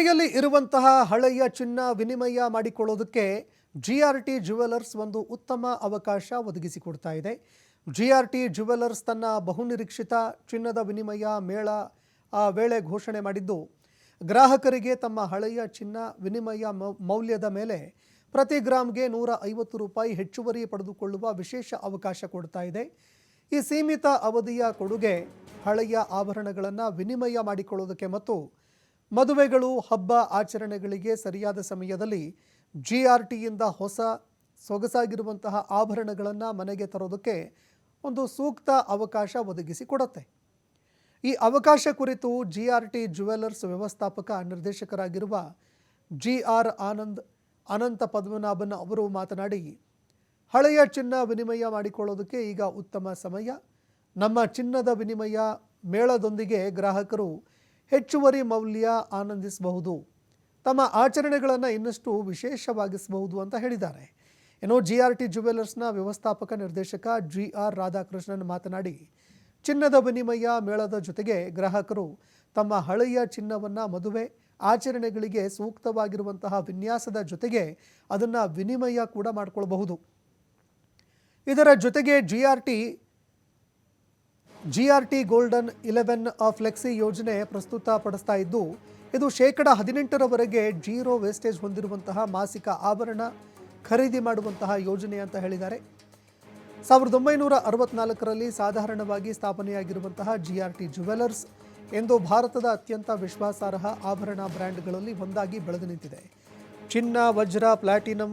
ಮನೆಯಲ್ಲಿ ಇರುವಂತಹ ಹಳೆಯ ಚಿನ್ನ ವಿನಿಮಯ ಮಾಡಿಕೊಳ್ಳೋದಕ್ಕೆ ಜಿ ಆರ್ ಟಿ ಜ್ಯುವೆಲ್ಲರ್ಸ್ ಒಂದು ಉತ್ತಮ ಅವಕಾಶ ಒದಗಿಸಿಕೊಡ್ತಾ ಇದೆ. ಜಿ ಆರ್ ಟಿ ಜ್ಯುವೆಲ್ಲರ್ಸ್ ತನ್ನ ಬಹುನಿರೀಕ್ಷಿತ ಚಿನ್ನದ ವಿನಿಮಯ ಮೇಳ ಆ ವೇಳೆ ಘೋಷಣೆ ಮಾಡಿದ್ದು, ಗ್ರಾಹಕರಿಗೆ ತಮ್ಮ ಹಳೆಯ ಚಿನ್ನ ವಿನಿಮಯ ಮೌಲ್ಯದ ಮೇಲೆ ಪ್ರತಿ ಗ್ರಾಮ್ಗೆ ನೂರ ಐವತ್ತು ರೂಪಾಯಿ ಹೆಚ್ಚುವರಿ ಪಡೆದುಕೊಳ್ಳುವ ವಿಶೇಷ ಅವಕಾಶ ಕೊಡ್ತಾ ಇದೆ. ಈ ಸೀಮಿತ ಅವಧಿಯ ಕೊಡುಗೆ ಹಳೆಯ ಆಭರಣಗಳನ್ನು ವಿನಿಮಯ ಮಾಡಿಕೊಳ್ಳೋದಕ್ಕೆ ಮತ್ತು ಮದುವೆಗಳು, ಹಬ್ಬ ಆಚರಣೆಗಳಿಗೆ ಸರಿಯಾದ ಸಮಯದಲ್ಲಿ ಜಿ ಆರ್ ಟಿಯಿಂದ ಹೊಸ ಸೊಗಸಾಗಿರುವಂತಹ ಆಭರಣಗಳನ್ನು ಮನೆಗೆ ತರೋದಕ್ಕೆ ಒಂದು ಸೂಕ್ತ ಅವಕಾಶ ಒದಗಿಸಿಕೊಡುತ್ತೆ ಈ ಅವಕಾಶ ಕುರಿತು ಜಿ ಆರ್ ಟಿ ಜ್ಯುವೆಲ್ಲರ್ಸ್ ವ್ಯವಸ್ಥಾಪಕ ನಿರ್ದೇಶಕರಾಗಿರುವ ಜಿ ಆರ್ ಆನಂದ್ ಅನಂತ ಪದ್ಮನಾಭನ್ ಅವರು ಮಾತನಾಡಿ, ಹಳೆಯ ಚಿನ್ನ ವಿನಿಮಯ ಮಾಡಿಕೊಳ್ಳೋದಕ್ಕೆ ಈಗ ಉತ್ತಮ ಸಮಯ. ನಮ್ಮ ಚಿನ್ನದ ವಿನಿಮಯ ಮೇಳದೊಂದಿಗೆ ಗ್ರಾಹಕರು ಹೆಚ್ಚುವರಿ ಮೌಲ್ಯ ಆನಂದಿಸಬಹುದು. ತಮ್ಮ ಆಚರಣೆಗಳನ್ನು ಇನ್ನಷ್ಟು ವಿಶೇಷವಾಗಿಸಬಹುದು ಅಂತ ಹೇಳಿದ್ದಾರೆ. ಇನ್ನು ಜಿ ಆರ್ ಟಿ ಜ್ಯುವೆಲ್ಲರ್ಸ್ನ ವ್ಯವಸ್ಥಾಪಕ ನಿರ್ದೇಶಕ ಜಿ ಆರ್ ರಾಧಾಕೃಷ್ಣನ್ ಮಾತನಾಡಿ, ಚಿನ್ನದ ವಿನಿಮಯ ಮೇಳದ ಜೊತೆಗೆ ಗ್ರಾಹಕರು ತಮ್ಮ ಹಳೆಯ ಚಿನ್ನವನ್ನು ಮದುವೆ, ಆಚರಣೆಗಳಿಗೆ ಸೂಕ್ತವಾಗಿರುವಂತಹ ವಿನ್ಯಾಸದ ಜೊತೆಗೆ ಅದನ್ನು ವಿನಿಮಯ ಕೂಡ ಮಾಡಿಕೊಳ್ಬಹುದು. ಇದರ ಜೊತೆಗೆ G R T G R T golden eleven flexi ಯೋಜನೆ ಪ್ರಸ್ತುತ ಪಡಿಸ್ತಾ ಇದ್ದು, ಇದು ಶೇಕಡ ಹದಿನೆಂಟರವರೆಗೆ ಜೀರೋ ವೇಸ್ಟೇಜ್ ಹೊಂದಿರುವಂತಹ ಮಾಸಿಕ ಆಭರಣ ಖರೀದಿ ಮಾಡುವಂತಹ ಯೋಜನೆ ಅಂತ ಹೇಳಿದ್ದಾರೆ. ಸಾವಿರದ ಒಂಬೈನೂರ ಅರವತ್ನಾಲ್ಕರಲ್ಲಿ ಸಾಧಾರಣವಾಗಿ ಸ್ಥಾಪನೆಯಾಗಿರುವಂತಹ ಜಿ ಆರ್ ಟಿ ಜ್ಯುವೆಲರ್ಸ್ ಎಂದು ಭಾರತದ ಅತ್ಯಂತ ವಿಶ್ವಾಸಾರ್ಹ ಆಭರಣ ಬ್ರ್ಯಾಂಡ್ಗಳಲ್ಲಿ ಒಂದಾಗಿ ಬೆಳೆದು ನಿಂತಿದೆ. ಚಿನ್ನ, ವಜ್ರ, ಪ್ಲಾಟಿನಂ,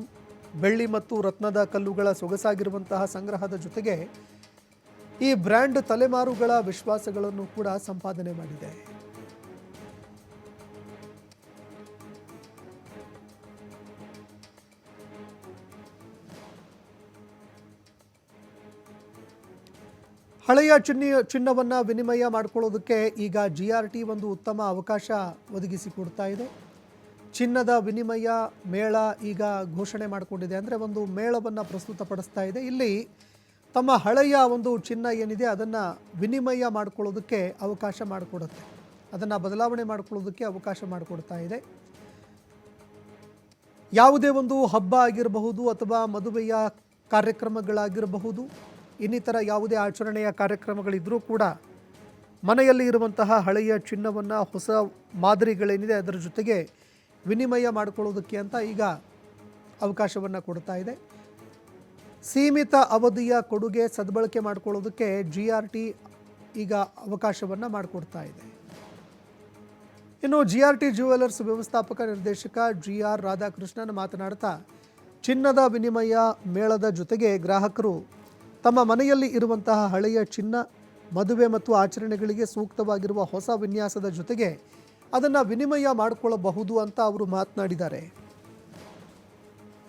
ಬೆಳ್ಳಿ ಮತ್ತು ರತ್ನದ ಕಲ್ಲುಗಳ ಸೊಗಸಾಗಿರುವಂತಹ ಸಂಗ್ರಹದ ಜೊತೆಗೆ ಈ ಬ್ರ್ಯಾಂಡ್ ತಲೆಮಾರುಗಳ ವಿಶ್ವಾಸಗಳನ್ನು ಕೂಡ ಸಂಪಾದನೆ ಮಾಡಿದೆ. ಹಳೆಯ ಚಿನ್ನಿ, ಚಿನ್ನವನ್ನು ವಿನಿಮಯ ಮಾಡಿಕೊಳ್ಳೋದಕ್ಕೆ ಈಗ ಜಿ ಆರ್ ಟಿ ಒಂದು ಉತ್ತಮ ಅವಕಾಶ ಒದಗಿಸಿಕೊಡ್ತಾ ಇದೆ. ಚಿನ್ನದ ವಿನಿಮಯ ಮೇಳ ಈಗ ಘೋಷಣೆ ಮಾಡಿಕೊಂಡಿದೆ. ಅಂದರೆ ಒಂದು ಮೇಳವನ್ನು ಪ್ರಸ್ತುತಪಡಿಸ್ತಾ ಇದೆ. ಇಲ್ಲಿ ತಮ್ಮ ಹಳೆಯ ಒಂದು ಚಿನ್ನ ಏನಿದೆ ಅದನ್ನು ವಿನಿಮಯ ಮಾಡಿಕೊಳ್ಳೋದಕ್ಕೆ ಅವಕಾಶ ಮಾಡಿಕೊಡುತ್ತೆ. ಅದನ್ನು ಬದಲಾವಣೆ ಮಾಡಿಕೊಳ್ಳೋದಕ್ಕೆ ಅವಕಾಶ ಮಾಡಿಕೊಡ್ತಾ ಇದೆ. ಯಾವುದೇ ಒಂದು ಹಬ್ಬ ಆಗಿರಬಹುದು ಅಥವಾ ಮದುವೆಯ ಕಾರ್ಯಕ್ರಮಗಳಾಗಿರಬಹುದು, ಇನ್ನಿತರ ಯಾವುದೇ ಆಚರಣೆಯ ಕಾರ್ಯಕ್ರಮಗಳಿದ್ದರೂ ಕೂಡ ಮನೆಯಲ್ಲಿ ಇರುವಂತಹ ಹಳೆಯ ಚಿನ್ನವನ್ನು ಹೊಸ ಮಾದರಿಗಳೇನಿದೆ ಅದರ ಜೊತೆಗೆ ವಿನಿಮಯ ಮಾಡಿಕೊಳ್ಳೋದಕ್ಕೆ ಅಂತ ಈಗ ಅವಕಾಶವನ್ನು ಕೊಡ್ತಾ ಇದೆ. ಸೀಮಿತ ಅವಧಿಯ ಕೊಡುಗೆ ಸದ್ಬಳಕೆ ಮಾಡಿಕೊಳ್ಳೋದಕ್ಕೆ ಜಿ ಆರ್ ಟಿ ಈಗ ಅವಕಾಶವನ್ನು ಮಾಡಿಕೊಡ್ತಾ ಇದೆ. ಇನ್ನು ಜಿ ಆರ್ ಟಿ ಜ್ಯುವೆಲರ್ಸ್ ವ್ಯವಸ್ಥಾಪಕ ನಿರ್ದೇಶಕ ಜಿ ಆರ್ ರಾಧಾಕೃಷ್ಣನ್ ಮಾತನಾಡ್ತಾ, ಚಿನ್ನದ ವಿನಿಮಯ ಮೇಳದ ಜೊತೆಗೆ ಗ್ರಾಹಕರು ತಮ್ಮ ಮನೆಯಲ್ಲಿ ಇರುವಂತಹ ಹಳೆಯ ಚಿನ್ನ, ಮದುವೆ ಮತ್ತು ಆಚರಣೆಗಳಿಗೆ ಸೂಕ್ತವಾಗಿರುವ ಹೊಸ ವಿನ್ಯಾಸದ ಜೊತೆಗೆ ಅದನ್ನು ವಿನಿಮಯ ಮಾಡಿಕೊಳ್ಳಬಹುದು ಅಂತ ಅವರು ಮಾತನಾಡಿದ್ದಾರೆ.